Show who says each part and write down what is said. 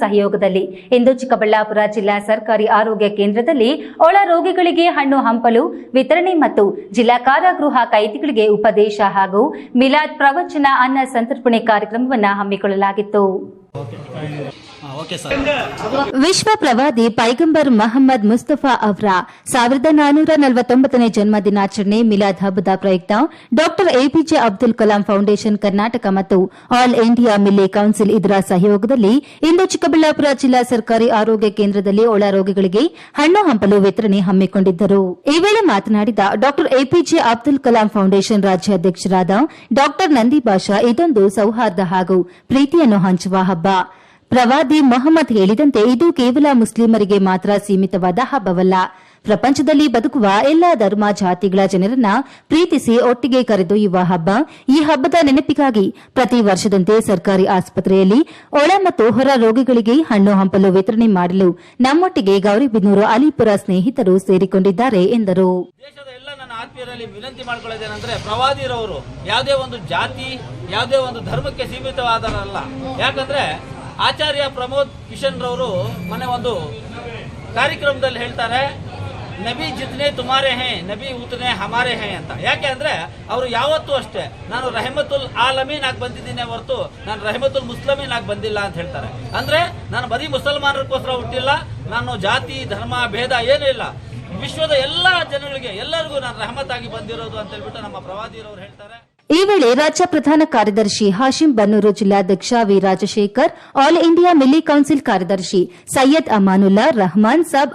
Speaker 1: ಸಹಯೋಗದಲ್ಲಿ. ಇಂದು ಚಿಕ್ಕಬಳ್ಳಾಪುರ ಜಿಲ್ಲಾ ಸರ್ಕಾರಿ ಆರೋಗ್ಯ ಕೇಂದ್ರದಲ್ಲಿ ಒಳ ರೋಗಿಗಳಿಗೆ ಹಣ್ಣು ಹಂಪಲು, ವಿತರಣೆ ಮತ್ತು ಜಿಲ್ಲಾ ಕಾರಾಗೃಹ ಕೈದಿಗಳಿಗೆ ಉಪದೇಶ ಹಾಗೂ ಮಿಲಾದ್ ಪ್ರವಚನ ಅನ್ನ ಸಂತರ್ಪಣೆ ಕಾರ್ಯಕ್ರಮವನ್ನು ಹಮ್ಮಿಕೊಳ್ಳಲಾಗಿತ್ತು. ವಿಶ್ವ ಪ್ರವಾದಿ ಪೈಗಂಬರ್ ಮಹಮ್ಮದ್ ಮುಸ್ತಫಾ ಅವರ ಸಾವಿರದ ನಾನೂರ ನಲವತ್ತೊಂಬತ್ತನೇ ಜನ್ಮ ದಿನಾಚರಣೆ ಮಿಲಾದ್ ಹಬ್ಬದ ಪ್ರಯುಕ್ತ doctor APJ Abdul Kalam foundation Karnataka ಮತ್ತು ಆಲ್ ಇಂಡಿಯಾ ಮಿಲ್ಲಿ ಕೌನ್ಸಿಲ್ ಇದರ ಸಹಯೋಗದಲ್ಲಿ ಇಂದು ಚಿಕ್ಕಬಳ್ಳಾಪುರ ಜಿಲ್ಲಾ ಸರ್ಕಾರಿ ಆರೋಗ್ಯ ಕೇಂದ್ರದಲ್ಲಿ ಒಳ ರೋಗಿಗಳಿಗೆ ಹಣ್ಣು ಹಂಪಲು ವಿತರಣೆ ಹಮ್ಮಿಕೊಂಡಿದ್ದರು. ಈ ವೇಳೆ ಮಾತನಾಡಿದ doctor APJ Abdul Kalam foundation ರಾಜ್ಯಾಧ್ಯಕ್ಷರಾದ doctor Nandi ಇದೊಂದು ಸೌಹಾರ್ದ ಹಾಗೂ ಪ್ರೀತಿಯನ್ನು ಹಂಚುವ ಹಬ್ಬ. ಪ್ರವಾದಿ ಮೊಹಮ್ಮದ್ ಹೇಳಿದಂತೆ ಇದು ಕೇವಲ ಮುಸ್ಲಿಮರಿಗೆ ಮಾತ್ರ ಸೀಮಿತವಾದ ಹಬ್ಬವಲ್ಲ. ಪ್ರಪಂಚದಲ್ಲಿ ಬದುಕುವ ಎಲ್ಲಾ ಧರ್ಮ ಜಾತಿಗಳ ಜನರನ್ನ ಪ್ರೀತಿಸಿ ಒಟ್ಟಿಗೆ ಕರೆದೊಯ್ಯುವ ಹಬ್ಬ ಈ ಹಬ್ಬದ ನೆನಪಿಗಾಗಿ ಪ್ರತಿ ವರ್ಷದಂತೆ ಸರ್ಕಾರಿ ಆಸ್ಪತ್ರೆಯಲ್ಲಿ ಒಳ ಮತ್ತು ಹೊರ ರೋಗಿಗಳಿಗೆ ಹಣ್ಣು ಹಂಪಲು ವಿತರಣೆ ಮಾಡಲು ನಮ್ಮೊಟ್ಟಿಗೆ ಗೌರಿಬಿದ್ನೂರು ಅಲಿಪುರ ಸ್ನೇಹಿತರು ಸೇರಿಕೊಂಡಿದ್ದಾರೆ ಎಂದರು.
Speaker 2: ಆತ್ಮೀಯರಲ್ಲಿ ವಿನಂತಿ ಮಾಡ್ಕೊಳ್ಳೋದೇನೆಂದ್ರೆ ಪ್ರವಾದಿರವರು ಯಾವುದೇ ಒಂದು ಜಾತಿ, ಯಾವುದೇ ಒಂದು ಧರ್ಮಕ್ಕೆ ಸೀಮಿತವಾದರಲ್ಲ. ಯಾಕಂದ್ರೆ ಆಚಾರ್ಯ ಪ್ರಮೋದ್ ಕಿಶನ್ ರವರು ಮೊನ್ನೆ ಒಂದು ಕಾರ್ಯಕ್ರಮದಲ್ಲಿ ಹೇಳ್ತಾರೆ, ನಬಿ ಜಿತ್ನೆ ತುಮಾರೆ ಹೇ, ನಬಿ ಉತ್ನೆ ಹಮಾರೆ ಹೇ ಅಂತ. ಯಾಕೆ ಅಂದ್ರೆ ಅವರು ಯಾವತ್ತೂ ಅಷ್ಟೇ, ನಾನು ರಹಮತುಲ್ ಆಲಮೀನ್ ಆಗಿ ಬಂದಿದ್ದೀನಿ ಹೊರತು ನಾನು ರಹಮತುಲ್ ಮುಸ್ಲಮೀನ್ ಆಗಿ ಬಂದಿಲ್ಲ ಅಂತ ಹೇಳ್ತಾರೆ. ಅಂದ್ರೆ ನಾನು ಬರೀ ಮುಸಲ್ಮಾನರಿಗೋಸ್ಕರ ಹುಟ್ಟಿಲ್ಲ, ನಾನು ಜಾತಿ, ಧರ್ಮ, ಭೇದ ಏನೂ ಇಲ್ಲ. ವಿಶ್ವದ ಎಲ್ಲ ಜನಗಳಿಗೆ ಎಲ್ಲರಿಗೂ ನಾನು ರಹಮತ್ ಆಗಿ ಬಂದಿರೋದು ಅಂತ ಹೇಳ್ಬಿಟ್ಟು ನಮ್ಮ ಪ್ರವಾದಿಯವರು ಹೇಳ್ತಾರೆ.
Speaker 1: ಈ ವೇಳೆ ರಾಜ್ಯ ಪ್ರಧಾನ ಕಾರ್ಯದರ್ಶಿ ಹಾಶಿಂ ಬನ್ನೂರು ಜಿಲ್ಲಾಧ್ಯಕ್ಷ V Rajashekar, all India Milli council ಕಾರ್ಯದರ್ಶಿ ಸೈಯದ್ ಅಮಾನುಲ್ಲಾ, ರಹಮಾನ್ ಸಾಬ್